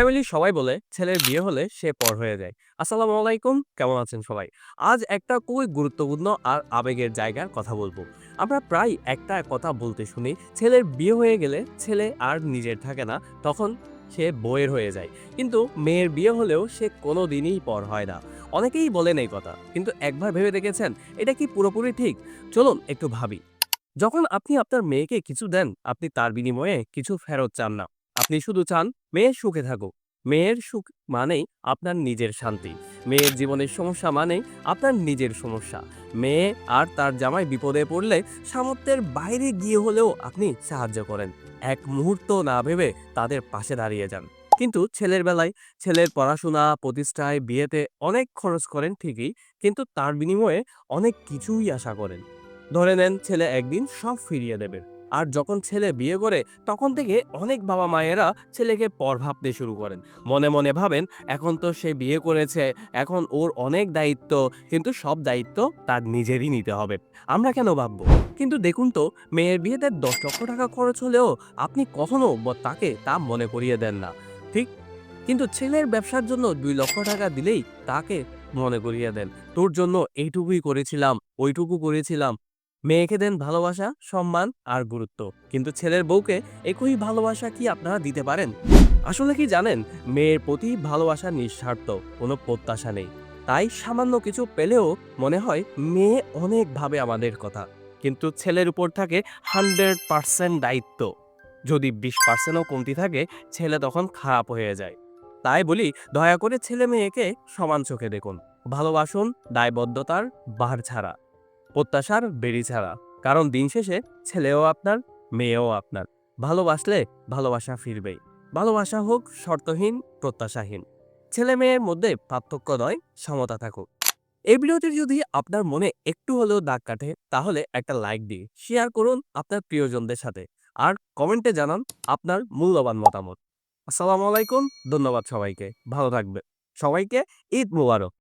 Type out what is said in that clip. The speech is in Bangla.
ফ্যামিলির সবাই বলে, ছেলের বিয়ে হলে সে পর হয়ে যায়। আসসালামু আলাইকুম, কেমন আছেন সবাই? আজ একটা খুবই গুরুত্বপূর্ণ আর আবেগের জায়গার কথা বলব। আমরা প্রায় একটা কথা বলতে শুনি, ছেলের বিয়ে হয়ে গেলে ছেলে আর নিজের থাকে না, তখন সে বইয়ের হয়ে যায়। কিন্তু মেয়ের বিয়ে হলেও সে কোনো দিনই পর হয় না। অনেকেই বলেন এই কথা, কিন্তু একবার ভেবে দেখেছেন? এটা কি পুরোপুরি ঠিক? চলুন একটু ভাবি। যখন আপনি আপনার মেয়েকে কিছু দেন, আপনি তার বিনিময়ে কিছু ফেরত চান না। আপনি শুধু চান মেয়ের সুখে থাকুক। মেয়ের সুখ মানেই আপনার নিজের শান্তি। মেয়ের জীবনের সমস্যা মানেই আপনার নিজের সমস্যা। মেয়ে আর তার জামাই বিপদে পড়লে সামর্থ্যের বাইরে গিয়ে হলেও আপনি সাহায্য করেন। এক মুহূর্ত না ভেবে তাদের পাশে দাঁড়িয়ে যান। কিন্তু ছেলের বেলায় ছেলের পড়াশোনা, প্রতিষ্ঠায়, বিয়েতে অনেক খরচ করেন ঠিকই, কিন্তু তার বিনিময়ে অনেক কিছুই আশা করেন। ধরে নেন ছেলে একদিন সব ফিরিয়ে দেবে। আর যখন ছেলে বিয়ে করে, তখন থেকে অনেক বাবা মায়েরা ছেলেকে পর ভাবতে শুরু করেন। মনে মনে ভাবেন, এখন তো সে বিয়ে করেছে, এখন ওর অনেক দায়িত্ব, কিন্তু সব দায়িত্ব তার নিজেরই নিতে হবে। আমরা কেন ভাববো? কিন্তু দেখুন তো, মেয়ের বিয়েতে দশ লক্ষ টাকা খরচ হলেও আপনি কখনো তাকে তা মনে করিয়ে দেন না। ঠিক? কিন্তু ছেলের ব্যবসার জন্য দুই লক্ষ টাকা দিলেই তাকে মনে করিয়ে দেন। তোর জন্য এইটুকুই করেছিলাম, ওইটুকু করেছিলাম মেয়েকে দেন ভালোবাসা, সম্মান আর গুরুত্ব। কিন্তু ছেলের বউকে একই ভালোবাসা কি আপনারা দিতে পারেন? আসলে কি জানেন, মেয়ের প্রতি ভালোবাসা নিঃস্বার্থ, কোনো প্রত্যাশা নেই। তাই সামান্য কিছু পেলেও মনে হয় মেয়ে অনেক ভাবে আমাদের কথা। কিন্তু ছেলের উপর থাকে হান্ড্রেড পার্সেন্ট দায়িত্ব। যদি বিশ পার্সেন্টও কমতি থাকে, ছেলে তখন খারাপ হয়ে যায়। তাই বলি, দয়া করে ছেলে মেয়েকে সমান চোখে দেখুন। ভালোবাসুন, দায়বদ্ধতার বার ছাড়া। প্রত্যাশার বেড়ি ছাড়া। কারণ দিন শেষে ছেলেও আপনার, মেয়েও আপনার। ভালোবাসলে ভালোবাসা ফিরবেই। ভালোবাসা হোক শর্তহীন, প্রত্যাশাহীন। ছেলে মেয়ের মধ্যে পার্থক্য নয়, সমতা থাকুক। এই ভিডিওটি যদি আপনার মনে একটু হলেও দাগ কাটে, তাহলে একটা লাইক দিয়ে শেয়ার করুন আপনার প্রিয়জনদের সাথে। আর কমেন্টে জানান আপনার মূল্যবান মতামত। আসসালামু আলাইকুম, ধন্যবাদ সবাইকে। ভালো থাকবে সবাইকে ঈদ মুবারক।